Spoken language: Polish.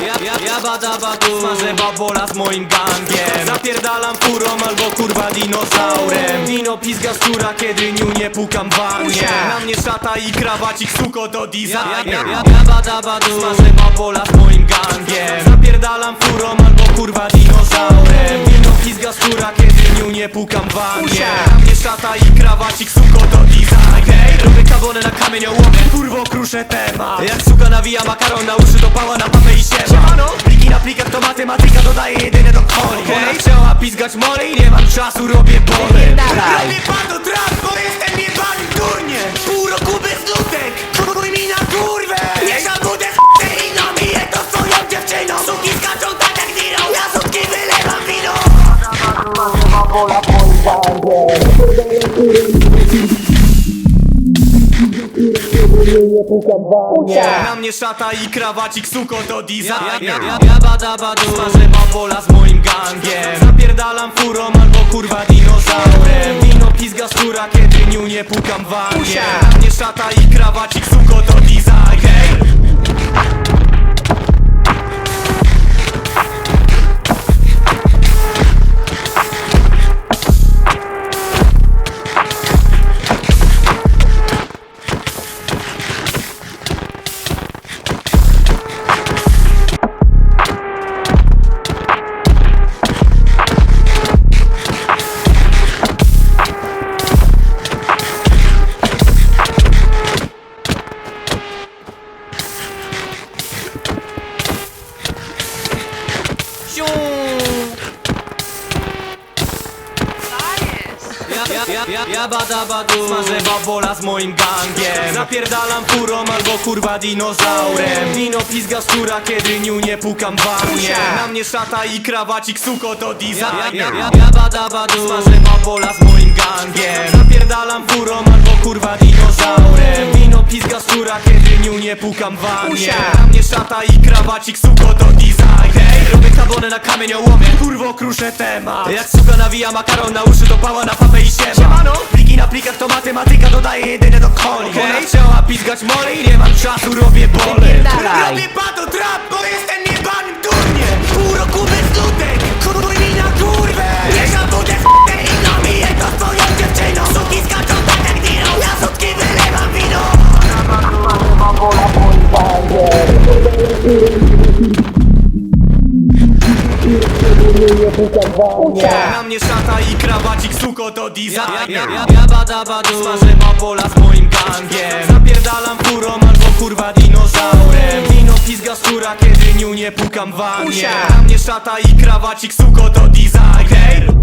ja, ja bada badu Smażę babola z moim gangiem. Zapierdalam furą albo kurwa dinozaurem. Dino pizga skóra, kiedy niu nie pukam wannie Na mnie szata i krawacik, suko to design ja, ja, ja, ja bada badu Smażę babola z moim gangiem. Zapierdalam furą albo kurwa dinozaurem. Dino pizga skóra, kiedy niu nie pukam wannie Na mnie szata i krawacik, suko to design Na kamieniołomie. Kurwo, kruszę temat. Jak suka nawija makaron na uszy, to pała na papę i siema Siemano, pliki na plikach to matematyka dodaje jedyne do coli Ona chciała pizgać mole i nie mam czasu, robię bory. Robię pando trap, bo jestem jebanym durniem Pół roku bez nutek, chuj mi na kurwę. Nie żałuję z i no miję to swoją dziewczyną. Suki skaczą tak jak Dino, ja sutki wylewam wino Na mnie szata i krawacik, suko to design Ja, ja, ja, ja. Bada badu Smażę babola z moim gangiem. Zapierdalam furą albo kurwa dinozaurem. Wino pizga skóra, kiedy niu nie pukam w wannie. Na mnie szata i krawacik, suko to Ja, ja, ja, ja, bada badu Smażę babola z moim gangiem. Zapierdalam furą albo kurwa dinozaurem. Dino pizga skóra, kiedy niu nie pukam wannie. Na mnie szata i krawacik, suko to design Ja, ja, ja, ja bada badu Smażę babola z moim gangiem. Zapierdalam furą albo kurwa dinozaurem. Dino pizga skóra, kiedy niu nie pukam wannie. Na mnie szata i krawacik, suko to design Hej, robię kabonę na kamieniołomie Kurwo, kruszę temat. Jak suka nawija makaron na uszy, to pała na papę i siema. Siemano, pliki na plikach to matematyka dodaje jedyne do coli. Ona chciała pizgać mole i nie mam czasu, robię Wypierdalaj. Robię pato trap, bo jestem Na mnie szata i krawacik, suko to design. Ja, ja, ja, ja. Bada badu Smażę babola z moim gangiem. Zapierdalam furą albo kurwa dinozaurem. Dino pizga skóra, kiedy niu nie pukam w wannie. Na mnie szata i krawacik, suko to design. Hej!